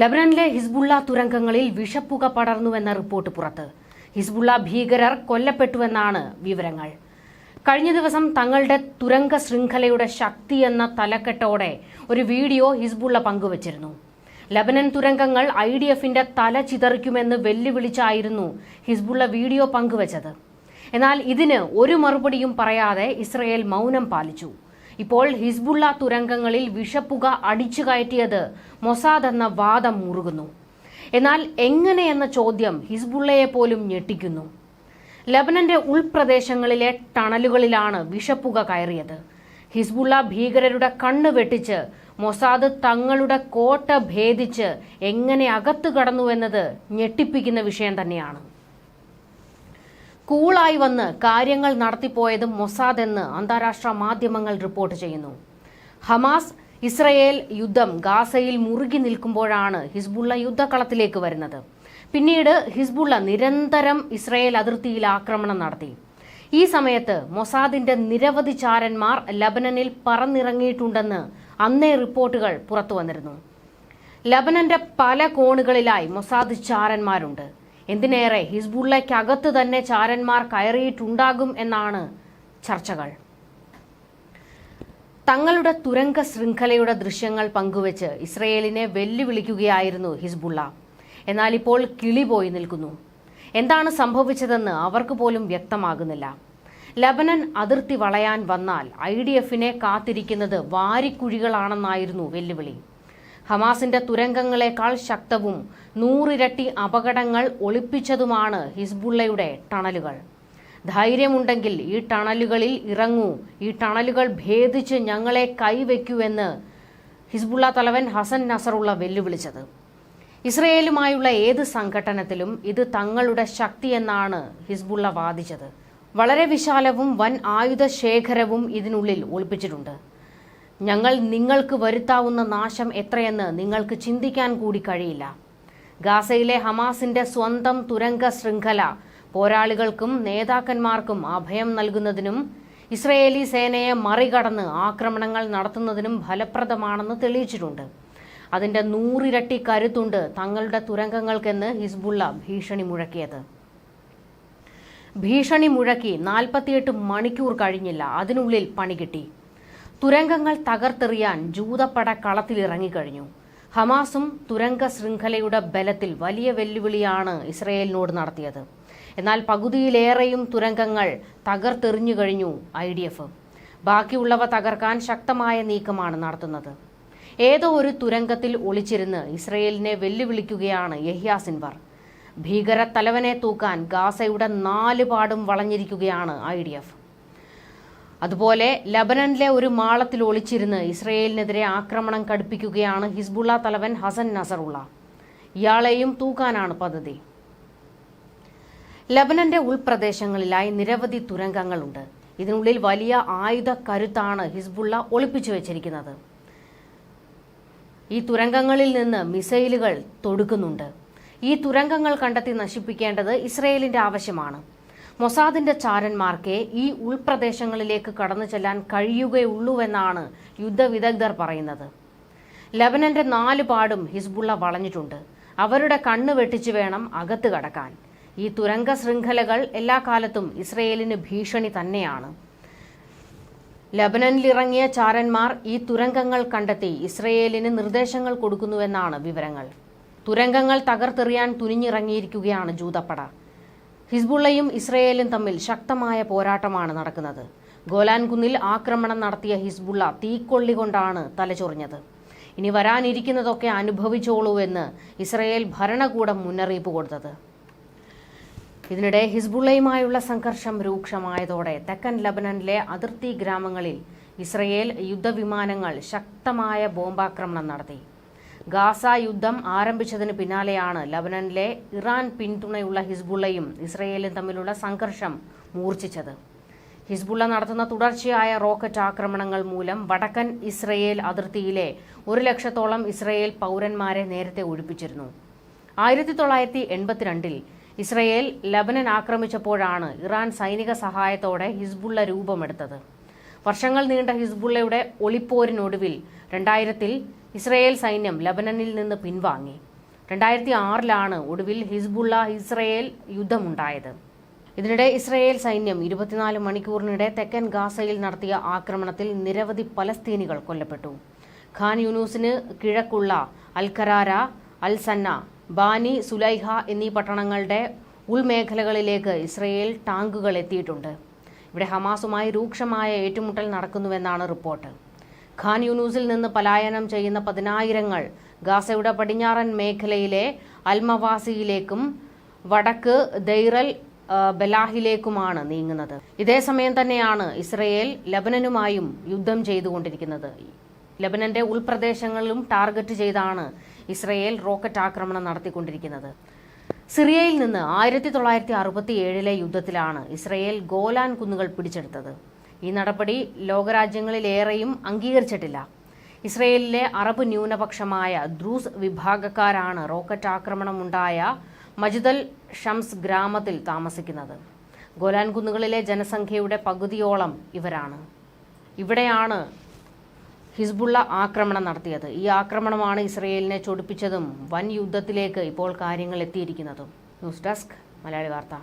ലബനനിലെ Hezbollah തുരങ്കങ്ങളിൽ വിഷപ്പുക പടർന്നുവെന്ന റിപ്പോർട്ട് പുറത്ത്. ഹിസ്ബുള്ള ഭീകരർ കൊല്ലപ്പെട്ടുവെന്നാണ് വിവരങ്ങൾ. കഴിഞ്ഞ ദിവസം തങ്ങളുടെ തുരങ്ക ശൃംഖലയുടെ ശക്തി എന്ന തലക്കെട്ടോടെ ഒരു വീഡിയോ ഹിസ്ബുള്ള പങ്കുവച്ചിരുന്നു. ലബനൻ തുരങ്കങ്ങൾ ഐ ഡി എഫിന്റെ തല ചിതറിക്കുമെന്ന് വെല്ലുവിളിച്ചായിരുന്നു ഹിസ്ബുള്ള വീഡിയോ പങ്കുവച്ചത്. എന്നാൽ ഇതിന് ഒരു മറുപടിയും പറയാതെ ഇസ്രയേൽ മൗനം പാലിച്ചു. ഇപ്പോൾ ഹിസ്ബുള്ള തുരങ്കങ്ങളിൽ വിഷപ്പുക അടിച്ചു കയറ്റിയത് മൊസാദ് എന്ന വാദം മുറുകുന്നു. എന്നാൽ എങ്ങനെയെന്ന ചോദ്യം ഹിസ്ബുള്ളയെ പോലും ഞെട്ടിക്കുന്നു. ലബനന്റെ ഉൾപ്രദേശങ്ങളിലെ ടണലുകളിലാണ് വിഷപ്പുക കയറിയത്. ഹിസ്ബുള്ള ഭീകരരുടെ കണ്ണ് വെട്ടിച്ച് മൊസാദ് തങ്ങളുടെ കോട്ട ഭേദിച്ച് എങ്ങനെ അകത്തു കടന്നുവെന്നത് ഞെട്ടിപ്പിക്കുന്ന വിഷയം തന്നെയാണ്. കൂളായി വന്ന് കാര്യങ്ങൾ നടത്തിപ്പോയത് മൊസാദ് എന്ന് അന്താരാഷ്ട്ര മാധ്യമങ്ങൾ റിപ്പോർട്ട് ചെയ്യുന്നു. ഹമാസ് ഇസ്രയേൽ യുദ്ധം ഗാസയിൽ മുറുകി നിൽക്കുമ്പോഴാണ് ഹിസ്ബുള്ള യുദ്ധക്കളത്തിലേക്ക് വരുന്നത്. പിന്നീട് ഹിസ്ബുള്ള നിരന്തരം ഇസ്രയേൽ അതിർത്തിയിൽ ആക്രമണം നടത്തി. ഈ സമയത്ത് മൊസാദിന്റെ നിരവധി ചാരന്മാർ ലബനനിൽ പറന്നിറങ്ങിയിട്ടുണ്ടെന്ന് അന്നേ റിപ്പോർട്ടുകൾ പുറത്തു വന്നിരുന്നു ലബനന്റെ പല കോണുകളിലായി മൊസാദ് ചാരന്മാരുണ്ട്. എന്തിനേറെ ഹിസ്ബുള്ളയ്ക്കകത്ത് തന്നെ ചാരന്മാർ കയറിയിട്ടുണ്ടാകും എന്നാണ് ചർച്ചകൾ. തങ്ങളുടെ തുരങ്ക ശൃംഖലയുടെ ദൃശ്യങ്ങൾ പങ്കുവച്ച് ഇസ്രയേലിനെ വെല്ലുവിളിക്കുകയായിരുന്നു ഹിസ്ബുള്ള. എന്നാൽ ഇപ്പോൾ കിളി പോയി നിൽക്കുന്നു. എന്താണ് സംഭവിച്ചതെന്ന് അവർക്ക് പോലും വ്യക്തമാകുന്നില്ല. ലബനൻ അതിർത്തി വളയാൻ വന്നാൽ ഐ ഡി എഫിനെ കാത്തിരിക്കുന്നത് വാരിക്കുഴികളാണെന്നായിരുന്നു വെല്ലുവിളി. ഹമാസിന്റെ തുരങ്കങ്ങളെക്കാൾ ശക്തവും നൂറിരട്ടി അപകടങ്ങൾ ഒളിപ്പിച്ചതുമാണ് ഹിസ്ബുള്ളയുടെ ടണലുകൾ. ധൈര്യമുണ്ടെങ്കിൽ ഈ ടണലുകളിൽ ഇറങ്ങൂ ഈ ടണലുകൾ ഭേദിച്ച് ഞങ്ങളെ കൈവയ്ക്കൂ എന്ന് ഹിസ്ബുള്ള തലവൻ ഹസൻ നസറുള്ള വെല്ലുവിളിച്ചത്. ഇസ്രയേലുമായുള്ള ഏത് സംഘടനത്തിലും ഇത് തങ്ങളുടെ ശക്തിയെന്നാണ് ഹിസ്ബുള്ള വാദിച്ചത്. വളരെ വിശാലവും വൻ ആയുധ ശേഖരവും ഇതിനുള്ളിൽ ഒളിപ്പിച്ചിട്ടുണ്ട്. ഞങ്ങൾ നിങ്ങൾക്ക് വരുത്താവുന്ന നാശം എത്രയെന്ന് നിങ്ങൾക്ക് ചിന്തിക്കാൻ കൂടി കഴിയില്ല. ഗാസയിലെ ഹമാസിന്റെ സ്വന്തം തുരങ്ക ശൃംഖല പോരാളികൾക്കും നേതാക്കന്മാർക്കും അഭയം നൽകുന്നതിനും ഇസ്രയേലി സേനയെ മറികടന്ന് ആക്രമണങ്ങൾ നടത്തുന്നതിനും ഫലപ്രദമാണെന്ന് തെളിയിച്ചിട്ടുണ്ട്. അതിന്റെ നൂറിരട്ടി കരുത്തുണ്ട് തങ്ങളുടെ തുരങ്കങ്ങൾക്കെന്ന് ഹിസ്ബുള്ള ഭീഷണി മുഴക്കിയത്. ഭീഷണി മുഴക്കി നാൽപ്പത്തിയെട്ട് മണിക്കൂർ കഴിഞ്ഞില്ല. അതിനുള്ളിൽ പണി കിട്ടി. തുരങ്കങ്ങൾ തകർത്തെറിയാൻ ജൂതപ്പട കളത്തിലിറങ്ങിക്കഴിഞ്ഞു ഹമാസും തുരങ്ക ശൃംഖലയുടെ ബലത്തിൽ വലിയ വെല്ലുവിളിയാണ് ഇസ്രയേലിനോട് നടത്തിയത്. എന്നാൽ പകുതിയിലേറെയും തുരങ്കങ്ങൾ തകർത്തെറിഞ്ഞു കഴിഞ്ഞു ഐ ഡി എഫ്. ബാക്കിയുള്ളവ തകർക്കാൻ ശക്തമായ നീക്കമാണ് നടത്തുന്നത്. ഏതോ ഒരു തുരങ്കത്തിൽ ഒളിച്ചിരുന്ന് ഇസ്രയേലിനെ വെല്ലുവിളിക്കുകയാണ് യഹ്യ സിൻവർ ഭീകര തലവനെ തൂക്കാൻ ഗാസയുടെ നാല് പാടും വളഞ്ഞിരിക്കുകയാണ് ഐ ഡി എഫ്. അതുപോലെ ലബനനിലെ ഒരു മാളത്തിൽ ഒളിച്ചിരുന്ന് ഇസ്രയേലിനെതിരെ ആക്രമണം കടുപ്പിക്കുകയാണ് ഹിസ്ബുള്ള തലവൻ ഹസൻ നസറുള്ള. ഇയാളെയും തൂക്കാനാണ് പദ്ധതി. ലബനന്റെ ഉൾപ്രദേശങ്ങളിലായി നിരവധി തുരങ്കങ്ങളുണ്ട്. ഇതിനുള്ളിൽ വലിയ ആയുധ കരുത്താണ് ഹിസ്ബുള്ള ഒളിപ്പിച്ചു വെച്ചിരിക്കുന്നത്. ഈ തുരങ്കങ്ങളിൽ നിന്ന് മിസൈലുകൾ തൊടുക്കുന്നുണ്ട്. ഈ തുരങ്കങ്ങൾ കണ്ടെത്തി നശിപ്പിക്കേണ്ടത് ഇസ്രയേലിന്റെ ആവശ്യമാണ്. മൊസാദിന്റെ ചാരന്മാർക്ക് ഈ ഉൾപ്രദേശങ്ങളിലേക്ക് കടന്നു ചെല്ലാൻ കഴിയുകയുള്ളൂവെന്നാണ് യുദ്ധവിദഗ്ധർ പറയുന്നത്. ലബനന്റെ നാല് പാടും ഹിസ്ബുള്ള വളഞ്ഞിട്ടുണ്ട്. അവരുടെ കണ്ണ് വെട്ടിച്ചു വേണം അകത്ത് കടക്കാൻ. ഈ തുരങ്ക ശൃംഖലകൾ എല്ലാ കാലത്തും ഇസ്രയേലിന് ഭീഷണി തന്നെയാണ്. ലബനനിലിറങ്ങിയ ചാരന്മാർ ഈ തുരങ്കങ്ങൾ കണ്ടെത്തി ഇസ്രയേലിന് നിർദ്ദേശങ്ങൾ കൊടുക്കുന്നുവെന്നാണ് വിവരങ്ങൾ. തുരങ്കങ്ങൾ തകർത്തെറിയാൻ തുനിഞ്ഞിറങ്ങിയിരിക്കുകയാണ് ജൂതപ്പട. ഹിസ്ബുള്ളയും ഇസ്രയേലും തമ്മിൽ ശക്തമായ പോരാട്ടമാണ് നടക്കുന്നത്. ഗോലാൻകുന്നിൽ ആക്രമണം നടത്തിയ ഹിസ്ബുള്ള തീക്കൊള്ളി കൊണ്ടാണ് തലചൊറിഞ്ഞത് ഇനി വരാനിരിക്കുന്നതൊക്കെ അനുഭവിച്ചോളൂ എന്ന് ഇസ്രയേൽ ഭരണകൂടം മുന്നറിയിപ്പ് കൊടുത്തത്. ഇതിനിടെ ഹിസ്ബുള്ളയുമായുള്ള സംഘർഷം രൂക്ഷമായതോടെ തെക്കൻ ലബനനിലെ അതിർത്തി ഗ്രാമങ്ങളിൽ ഇസ്രയേൽ യുദ്ധവിമാനങ്ങൾ ശക്തമായ ബോംബാക്രമണം നടത്തി. ഗാസ യുദ്ധം ആരംഭിച്ചതിന് പിന്നാലെയാണ് ലബനനിലെ ഇറാൻ പിന്തുണയുള്ള ഹിസ്ബുള്ളയും ഇസ്രയേലും തമ്മിലുള്ള സംഘർഷം മൂർച്ഛിച്ചത്. ഹിസ്ബുള്ള നടത്തുന്ന തുടർച്ചയായ റോക്കറ്റ് ആക്രമണങ്ങൾ മൂലം വടക്കൻ ഇസ്രയേൽ അതിർത്തിയിലെ ഒരു ലക്ഷത്തോളം ഇസ്രയേൽ പൗരന്മാരെ നേരത്തെ ഒഴിപ്പിച്ചിരുന്നു. ആയിരത്തി തൊള്ളായിരത്തി എൺപത്തിരണ്ടിൽ ഇസ്രയേൽ ലബനൻ ആക്രമിച്ചപ്പോഴാണ് ഇറാൻ സൈനിക സഹായത്തോടെ ഹിസ്ബുള്ള രൂപമെടുത്തത്. വർഷങ്ങൾ നീണ്ട ഹിസ്ബുള്ളയുടെ ഒളിപ്പോരിനൊടുവിൽ രണ്ടായിരത്തിൽ ഇസ്രയേൽ സൈന്യം ലബനനിൽ നിന്ന് പിൻവാങ്ങി. രണ്ടായിരത്തി ആറിലാണ് ഒടുവിൽ ഹിസ്ബുള്ള ഇസ്രയേൽ യുദ്ധമുണ്ടായത്. ഇതിനിടെ ഇസ്രയേൽ സൈന്യം ഇരുപത്തിനാല് മണിക്കൂറിനിടെ തെക്കൻ ഗാസയിൽ നടത്തിയ ആക്രമണത്തിൽ നിരവധി പലസ്തീനികൾ കൊല്ലപ്പെട്ടു. ഖാൻ യൂനൂസിന് കിഴക്കുള്ള അൽഖരാര അൽസന്ന ബാനി സുലൈഹ എന്നീ പട്ടണങ്ങളുടെ ഉൾമേഖലകളിലേക്ക് ഇസ്രയേൽ ടാങ്കുകൾ എത്തിയിട്ടുണ്ട്. ഇവിടെ ഹമാസുമായി രൂക്ഷമായ ഏറ്റുമുട്ടൽ നടക്കുന്നുവെന്നാണ് റിപ്പോർട്ട്. ഖാൻ യൂനൂസിൽ നിന്ന് പലായനം ചെയ്യുന്ന പതിനായിരങ്ങൾ ഗാസയുടെ പടിഞ്ഞാറൻ മേഖലയിലെ അൽമവാസിയിലേക്കും വടക്ക് ദൈറൽ ബലാഹിലേക്കുമാണ് നീങ്ങുന്നത്. ഇതേസമയം തന്നെയാണ് ഇസ്രയേൽ ലബനനുമായും യുദ്ധം ചെയ്തുകൊണ്ടിരിക്കുന്നത്. ലബനന്റെ ഉൾപ്രദേശങ്ങളിലും ടാർഗറ്റ് ചെയ്താണ് ഇസ്രയേൽ റോക്കറ്റ് ആക്രമണം നടത്തിക്കൊണ്ടിരിക്കുന്നത്. സിറിയയിൽ നിന്ന് ആയിരത്തി തൊള്ളായിരത്തി അറുപത്തി ഏഴിലെ യുദ്ധത്തിലാണ് ഇസ്രയേൽ ഗോലാൻ കുന്നുകൾ പിടിച്ചെടുത്തത്. ഈ നടപടി ലോകരാജ്യങ്ങളിലേറെയും അംഗീകരിച്ചിട്ടില്ല. ഇസ്രയേലിലെ അറബ് ന്യൂനപക്ഷമായ ദ്രൂസ് വിഭാഗക്കാരാണ് റോക്കറ്റ് ആക്രമണമുണ്ടായ മജിദൽ ഷംസ് ഗ്രാമത്തിൽ താമസിക്കുന്നത്. ഗോലാൻ കുന്നുകളിലെ ജനസംഖ്യയുടെ പകുതിയോളം ഇവരാണ്. ഇവിടെയാണ് ഹിസ്ബുള്ള ആക്രമണം നടത്തിയത്. ഈ ആക്രമണമാണ് ഇസ്രയേലിനെ ചൊടിപ്പിച്ചതും വൻ യുദ്ധത്തിലേക്ക് ഇപ്പോൾ കാര്യങ്ങൾ എത്തിയിരിക്കുന്നതും. ന്യൂസ് ഡെസ്ക് മലയാളി വാർത്ത.